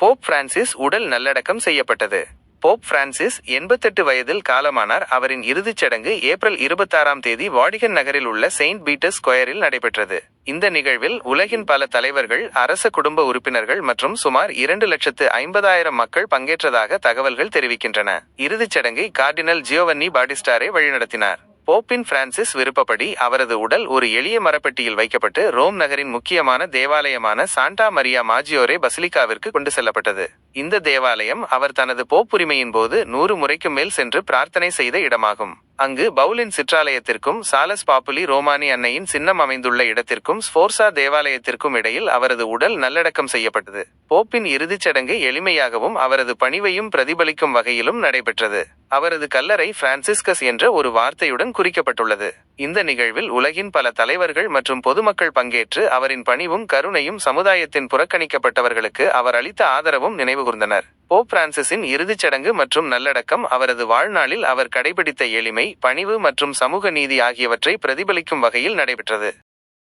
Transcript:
Pope Francis உடல் நல்லடக்கம் செய்யப்பட்டது. போப் பிரான்சிஸ் எண்பத்தெட்டு வயதில் காலமானார். அவரின் இறுதிச் சடங்கு ஏப்ரல் இருபத்தாறாம் தேதி வாடிகன் நகரில் உள்ள செயின்ட் பீட்டர்ஸ் ஸ்கொயரில் நடைபெற்றது. இந்த நிகழ்வில் உலகின் பல தலைவர்கள் அரச குடும்ப உறுப்பினர்கள் மற்றும் சுமார் இரண்டு லட்சத்து ஐம்பதாயிரம் மக்கள் பங்கேற்றதாக தகவல்கள் தெரிவிக்கின்றன. இறுதிச் சடங்கை கார்டினல் ஜியோவன்னி பாடிஸ்டாரே வழிநடத்தினார். போப்பின் பிரான்சிஸ் விருப்பப்படி அவரது உடல் ஒரு எளிய மரப்பெட்டியில் வைக்கப்பட்டு ரோம் நகரின் முக்கியமான தேவாலயமான சாண்டா மரியா மாஜியோரே பசிலிகாவிற்கு கொண்டு செல்லப்பட்டது. இந்த தேவாலயம் அவர் தனது போப்புரிமையின் போது நூறு முறைக்கு மேல் சென்று பிரார்த்தனை செய்த இடமாகும். அங்கு பவுலின் சிற்றாலயத்திற்கும் சாலஸ் பாப்புலி ரோமானி அன்னையின் சின்னம் அமைந்துள்ள இடத்திற்கும் ஸ்போர்சா தேவாலயத்திற்கும் இடையில் அவரது உடல் நல்லடக்கம் செய்யப்பட்டது. போப்பின் இறுதிச் சடங்கு எளிமையாகவும் அவரது பணிவையும் பிரதிபலிக்கும் வகையிலும் நடைபெற்றது. அவரது கல்லறை பிரான்சிஸ்கஸ் என்ற ஒரு வார்த்தையுடன் குறிக்கப்பட்டுள்ளது. இந்த நிகழ்வில் உலகின் பல தலைவர்கள் மற்றும் பொதுமக்கள் பங்கேற்று அவரின் பணிவும் கருணையும் சமுதாயத்தின் புறக்கணிக்கப்பட்டவர்களுக்கு அவர் அளித்த ஆதரவும் நினைவுகூர்ந்தனர். போப் பிரான்சிஸின் இறுதிச் சடங்கு மற்றும் நல்லடக்கம் அவரது வாழ்நாளில் அவர் கடைபிடித்த எளிமை பணிவு மற்றும் சமூக நீதி ஆகியவற்றை பிரதிபலிக்கும் வகையில் நடைபெற்றது.